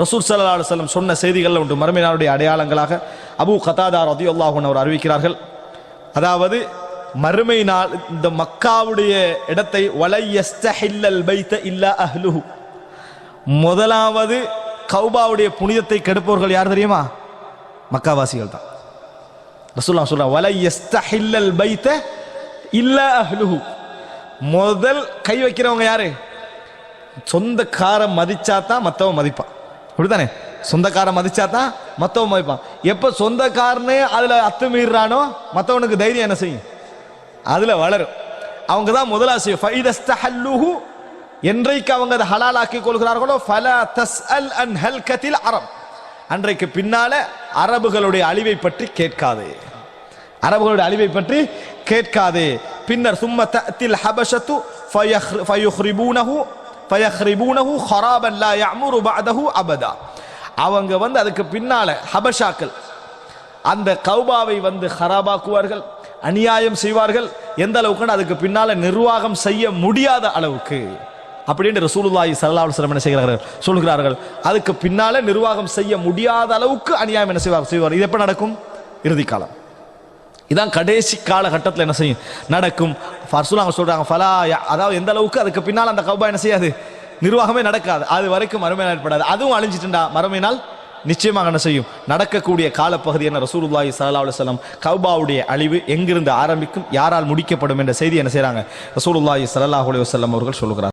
ரசூல் சல்லா அலுவலம் சொன்ன செய்திகள் உண்டு. மறுமை அடையாளங்களாக அபு கதாதார் ரதியுல்லாஹன் அவர் அறிவிக்கிறார்கள். அதாவது மறுமை நாள் இந்த மக்காவுடைய இடத்தை வலையஸ்தஹில்லல் பைத்த இல்லா அஹ்லுஹு. முதலாவது கௌபாவுடைய புனிதத்தை கெடுப்பவர்கள் யார் தெரியுமா? மக்காவாசிகள் தான் ரசூல்லா சொல்ற வலை யஸ்தஹில்லல் பைத்த இல்ல அஹ்லுஹு. முதல் கை வைக்கிறவங்க யாரு? காரை மதிச்சா தான் மற்றவன் மதிப்பான். அப்படித்தானே? சொந்தக்காரன் மதிச்சா தான் மற்றவன் மதிப்பான். எப்போ சொந்தக்காரனே அதுல அத்துமீறானோ மற்றவனுக்கு தைரியம் என்ன செய்யும்? அதில் வளரும். அவங்க தான் முதலாசி ஃபைதஸ்தஹல்லுஹு என்றைக்கு அவங்க அதை ஹலாலாக்கி கொள்கிறார்களோ ஃபலா தஸ்அல் அன் ஹல்கத்தில் அறம் அன்றைக்கு பின்னால அரபுகளுடைய அழிவை பற்றி கேட்காது. அரபுகளுடைய அழிவை பற்றி கேட்காதே. பின்னர் சும்ம தத்தில் ஹபஷத்து ஃபயுஹ்ரிபூனஹு ஃபயஹ்ரிபூனஹு ஹராபன் லா யஅமுரு பஅதஹு அபதா அவங்க வந்து அதுக்கு பின்னால ஹபஷாக்கள் அந்த கௌபாவை வந்து ஹராபாக்குவார்கள் அநியாயம் செய்வார்கள். எந்த அளவுக்கு அதுக்கு பின்னால நிர்வாகம் செய்ய முடியாத அளவுக்கு. அப்படின்னு ரசூலுல்லாஹி ஸல்லல்லாஹு அலைஹி வஸல்லம் என்ன செய்கிறார்கள்? சொல்கிறார்கள். அதுக்கு பின்னால நிர்வாகம் செய்ய முடியாத அளவுக்கு அநியாயம் என்ன செய்வார்? செய்வார். இது எப்ப நடக்கும்? இறுதி காலம். இதான் கடைசி காலகட்டத்தில் என்ன செய்யும்? நடக்கும். ஃபர்சுலாங்க சொல்கிறாங்க ஃபலா அதாவது எந்த அளவுக்கு அதுக்கு பின்னால் அந்த கௌபா என்ன செய்யாது? நிர்வாகமே நடக்காது. அது வரைக்கும் மறுமை ஏற்படாது. அதுவும் அழிஞ்சிட்டுண்டா. மறுமையினால் நிச்சயமாக என்ன செய்யும்? நடக்கக்கூடிய காலப்பகுதி என்ன? ரசூலுல்லாஹி சல்லா அலுவலம் கௌபாவுடைய அழிவு எங்கிருந்து ஆரம்பிக்கும்? யாரால் முடிக்கப்படும் என்ற செய்தி என்ன செய்கிறாங்க ரசூலுல்லாஹி சல்லாஹ் அலுவலம் அவர்கள் சொல்கிறார்